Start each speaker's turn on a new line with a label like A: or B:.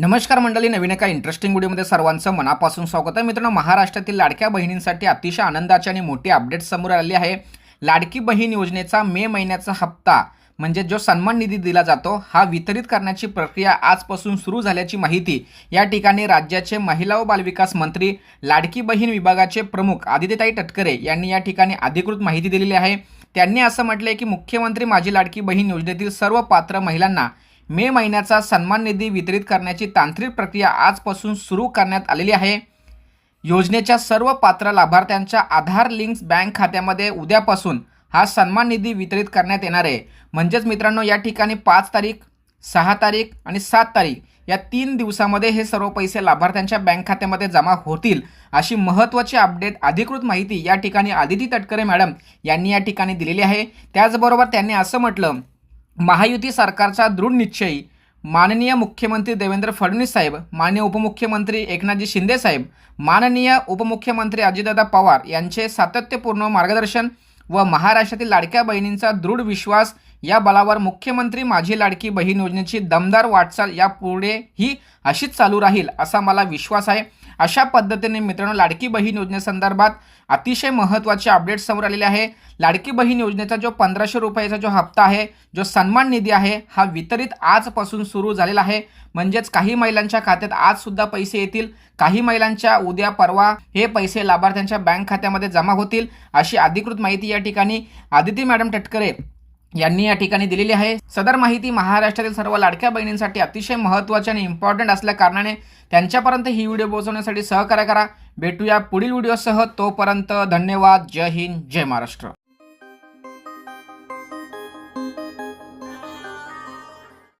A: नमस्कार मंडळी नवीन एका इंटरेस्टिंग व्हिडिओमध्ये सर्वांचं मनापासून स्वागत आहे. मित्रांनो महाराष्ट्रातील लाडक्या बहिणींसाठी अतिशय आनंदाची आणि मोठी अपडेट समोर आली आहे. लाडकी बहीण योजनेचा मे महिन्याचा हप्ता म्हणजे जो सन्मान निधी दिला जातो हा वितरित करण्याची प्रक्रिया आजपासून सुरू झाल्याची माहिती या ठिकाणी राज्याचे महिला व बालविकास मंत्री लाडकी बहीण विभागाचे प्रमुख आदित्यताई टटकरे यांनी या ठिकाणी अधिकृत माहिती दिलेली आहे. त्यांनी असं म्हटलंय की मुख्यमंत्री माझी लाडकी बहीण योजनेतील सर्व पात्र महिलांना मे महिन्याचा सन्मान निधी वितरित करण्याची तांत्रिक प्रक्रिया आजपासून सुरू करण्यात आलेली आहे. योजनेच्या सर्व पात्र लाभार्थ्यांच्या आधार लिंक्स बँक खात्यामध्ये उद्यापासून हा सन्मान निधी वितरित करण्यात येणार आहे. म्हणजेच मित्रांनो या ठिकाणी पाच तारीख सहा तारीख आणि सात तारीख या तीन दिवसामध्ये हे सर्व पैसे लाभार्थ्यांच्या बँक खात्यामध्ये जमा होतील अशी महत्त्वाची अपडेट अधिकृत माहिती या ठिकाणी आदिती तटकरे मॅडम यांनी या ठिकाणी दिलेली आहे. त्याचबरोबर त्यांनी असं म्हटलं महायुती सरकारचा दृढ निश्चयी. माननीय मुख्यमंत्री देवेंद्र फडणवीस साहेब माननीय उपमुख्यमंत्री एकनाथजी शिंदे साहेब माननीय उपमुख्यमंत्री अजितदादा पवार यांचे सातत्यपूर्ण मार्गदर्शन व महाराष्ट्रातील लाडक्या बहिणींचा दृढ विश्वास या बलावर मुख्यमंत्री माझी लाडकी बहीण योजनेची दमदार वाटचाल यापुढेही अशीच चालू राहील असा मला विश्वास आहे. अशा पद्धतीने मित्रांनो लाडकी बहीण योजनेसंदर्भात अतिशय महत्त्वाचे अपडेट समोर आलेले आहे. लाडकी बहीण योजनेचा जो पंधराशे रुपयाचा जो हप्ता आहे जो सन्मान निधी आहे हा वितरित आजपासून सुरू झालेला आहे. म्हणजेच काही महिलांच्या खात्यात आजसुद्धा पैसे येतील काही महिलांच्या उद्या परवा हे पैसे लाभार्थ्यांच्या बँक खात्यामध्ये जमा होतील अशी अधिकृत माहिती या ठिकाणी आदिती मॅडम टटकरे यांनी या ठिकाणी दिलेली आहे. सदर माहिती महाराष्ट्रातील सर्व लाडक्या बहिणींसाठी अतिशय महत्त्वाची आणि इम्पॉर्टंट असल्या कारणाने त्यांच्यापर्यंत ही व्हिडिओ पोहोचवण्यासाठी सहकार्य करा. भेटूया पुढील व्हिडिओसह. तोपर्यंत धन्यवाद. जय हिंद. जय महाराष्ट्र.